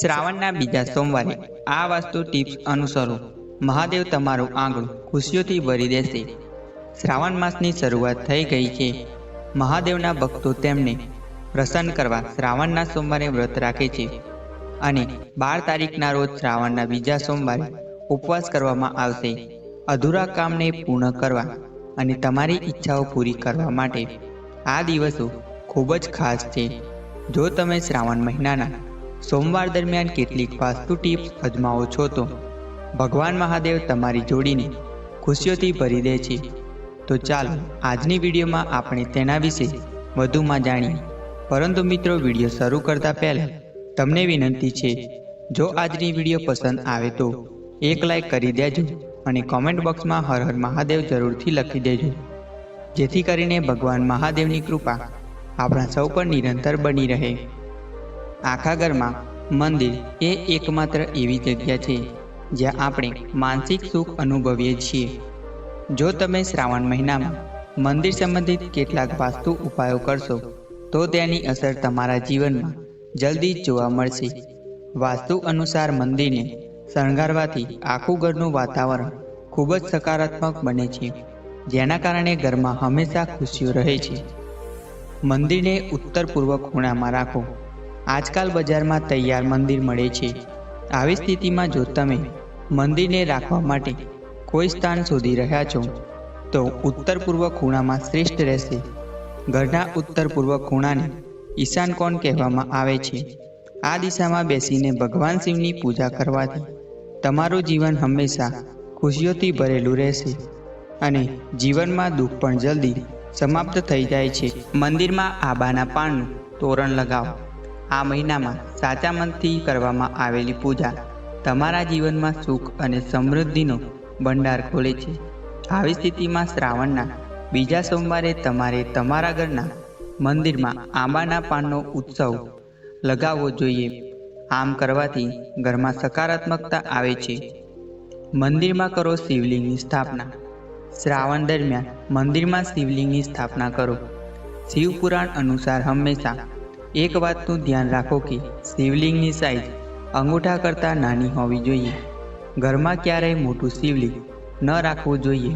શ્રાવણના બીજા સોમવારે આ વાસ્તુ ટિપ્સ અનુસરો. મહાદેવ તમારું આંગણું ખુશીઓથી ભરી દેશે. શ્રાવણ માસની શરૂઆત થઈ ગઈ છે. મહાદેવના ભક્તો તેમને પ્રસન્ન કરવા શ્રાવણના સોમવારે વ્રત રાખે છે. અને બાર તારીખના રોજ શ્રાવણના બીજા સોમવારે ઉપવાસ કરવામાં આવશે. અધૂરા કામને પૂર્ણ કરવા અને તમારી ઈચ્છાઓ પૂરી કરવા માટે આ દિવસો ખૂબ જ ખાસ છે. જો તમે શ્રાવણ મહિનાના સોમવાર દરમિયાન કેટલીક વાસ્તુ ટિપ્સ અજમાવો છો તો ભગવાન મહાદેવ તમારી જોડીને ખુશીઓથી ભરી દે છે. તો ચાલો આજની વિડીયોમાં આપણે તેના વિશે વધુમાં જાણીએ. પરંતુ મિત્રો, વીડિયો શરૂ કરતા પહેલાં તમને વિનંતી છે, જો આજની વીડિયો પસંદ આવે તો એક લાઈક કરી દેજો અને કોમેન્ટ બોક્સમાં હર હર મહાદેવ જરૂરથી લખી દેજો. જેથી કરીને ભગવાન મહાદેવની કૃપા આપણા સૌ પર નિરંતર બની રહે. આખા ઘરમાં મંદિર એ એકમાત્ર એવી જગ્યા છે જ્યાં આપણે માનસિક સુખ અનુભવીએ છીએ. જો તમે શ્રાવણ મહિનામાં મંદિર સંબંધિત કેટલાક વાસ્તુ ઉપાયો કરશો, તો તેની અસર તમારા જીવનમાં જલ્દી જોવા મળશે. વાસ્તુ અનુસાર મંદિરને શણગારવાથી આખું ઘરનું વાતાવરણ ખૂબ જ સકારાત્મક બને છે, જેના કારણે ઘરમાં હંમેશા ખુશીઓ રહે છે. મંદિરને ઉત્તર પૂર્વ ખૂણામાં રાખો. આજકાલ બજારમાં તૈયાર મંદિર મળે છે. આવી સ્થિતિમાં જો તમે મંદિરને રાખવા માટે કોઈ સ્થાન શોધી રહ્યા છો, તો ઉત્તર પૂર્વ ખૂણામાં શ્રેષ્ઠ રહેશે. ઘરના ઉત્તર પૂર્વ ખૂણાને ઈશાન કોણ કહેવામાં આવે છે? આ દિશામાં બેસીને ભગવાન શિવની પૂજા કરવાથી તમારું જીવન હંમેશા ખુશીઓથી ભરેલું રહેશે અને જીવનમાં દુઃખ પણ જલ્દી સમાપ્ત થઈ જાય છે. મંદિરમાં આબાના પાનનું તોરણ લગાવો. આ મહિનામાં સાચા મનથી કરવામાં આવેલી પૂજા તમારા જીવનમાં સુખ અને સમૃદ્ધિનો ભંડાર ખોલે છે. આવી સ્થિતિમાં શ્રાવણના બીજા સોમવારે તમારે તમારા ઘરના મંદિરમાં આંબાના પાનનો ઉત્સવ લગાવવો જોઈએ. આમ કરવાથી ઘરમાં સકારાત્મકતા આવે છે. મંદિરમાં કરો શિવલિંગની સ્થાપના. શ્રાવણ દરમિયાન મંદિરમાં શિવલિંગની સ્થાપના કરો. શિવપુરાણ અનુસાર હંમેશા એક વાતનું ધ્યાન રાખો કે શિવલિંગની સાઈઝ અંગૂઠા કરતાં નાની હોવી જોઈએ. ઘરમાં ક્યારેય મોટું શિવલિંગ ન રાખવું જોઈએ.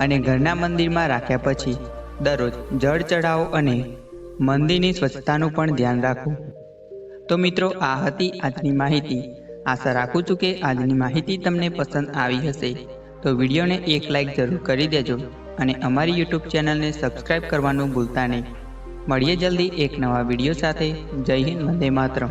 અને ઘરના મંદિરમાં રાખ્યા પછી દરરોજ જળ ચઢાવો અને મંદિરની સ્વચ્છતાનું પણ ધ્યાન રાખો તો મિત્રો, આ હતી આજની માહિતી. આશા રાખું છું કે આજની માહિતી તમને પસંદ આવી હશે. તો વિડીયોને એક લાઇક જરૂર કરી દેજો અને અમારી યુટ્યુબ ચેનલને સબસ્ક્રાઈબ કરવાનું ભૂલતા નહીં. મળીએ જલ્દી એક નવા વીડિયો સાથે. જય હિન્દ વંદે માતરમ.